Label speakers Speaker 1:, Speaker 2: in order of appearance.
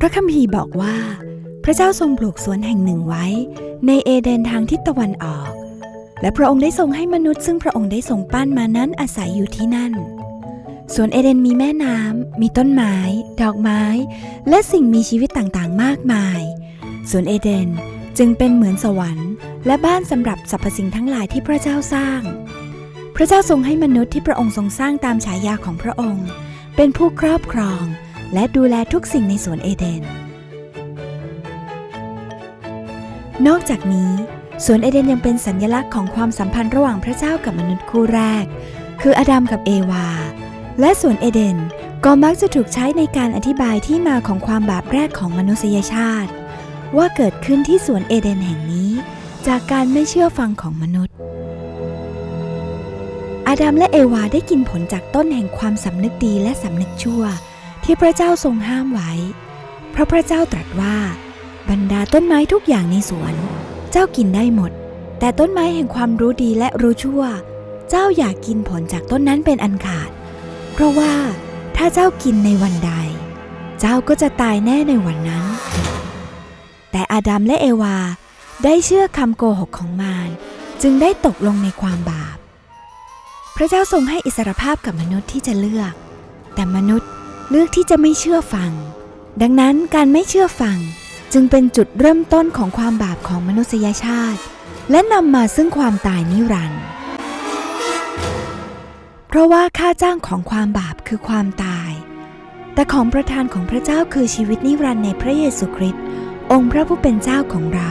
Speaker 1: พระคัมภีร์บอกว่า พระเจ้าทรงปลูกสวนแห่งหนึ่งไว้ ในเอเดนทางทิศตะวันออก และพระองค์ได้ทรงให้มนุษย์ซึ่งพระองค์ได้ทรงปั้นมานั้นอาศัยอยู่ที่นั่นสวนเอเดนมีแม่น้ำ มีต้นไม้ ดอกไม้ และสิ่งมีชีวิตต่างๆ มากมาย สวนเอเดนจึงเป็นเหมือนสวรรค์ และบ้านสำหรับสรรพสิ่งทั้งหลายที่พระเจ้าสร้าง พระเจ้าทรงให้มนุษย์ที่พระองค์ทรงสร้างตามฉายาของพระองค์ เป็นผู้ครอบครอง และดูแลทุกสิ่งในสวนเอเดน นอกจากนี้ สวนเอเดนยังเป็นสัญลักษณ์ของความสัมพันธ์ระหว่างพระเจ้ากับมนุษย์คู่แรก คืออดัมกับเอวา และสวนเอเดนก็มักจะถูกใช้ในการอธิบายที่มาของความบาปแรกของมนุษยชาติ ว่าเกิดขึ้นที่สวนเอเดนแห่งนี้ จากการไม่เชื่อฟังของมนุษย์อาดัมและเอวาได้กินผลจากต้นแห่งความสำนึกดีและสำนึกชั่ว ที่พระเจ้าทรงห้ามไว้ เพราะพระเจ้าตรัสว่า บรรดาต้นไม้ทุกอย่างในสวน เจ้ากินได้หมด แต่ต้นไม้แห่งความรู้ดีและรู้ชั่ว เจ้าอย่ากกินผลจากต้นนั้นเป็นอันขาด เพราะว่าถ้าเจ้ากินในวันใด เจ้าก็จะตายแน่ในวันนั้น แต่อาดัมและเอวาได้เชื่อคำโกหกของมารจึงได้ตกลงในความบาป พระเจ้าทรงให้อิสรภาพกับมนุษย์ที่จะเลือก แต่มนุษย์ เลือกที่จะไม่เชื่อฟัง ดังนั้นการไม่เชื่อฟัง จึงเป็นจุดเริ่มต้นของความบาปของมนุษยชาติ และนำมาซึ่งความตายนิรันดร์เพราะว่าค่าจ้างของความบาปคือความตาย แต่ของประทานของพระเจ้าคือชีวิตนิรันดร์ในพระเยซูคริสต์องค์พระผู้เป็นเจ้าของเรา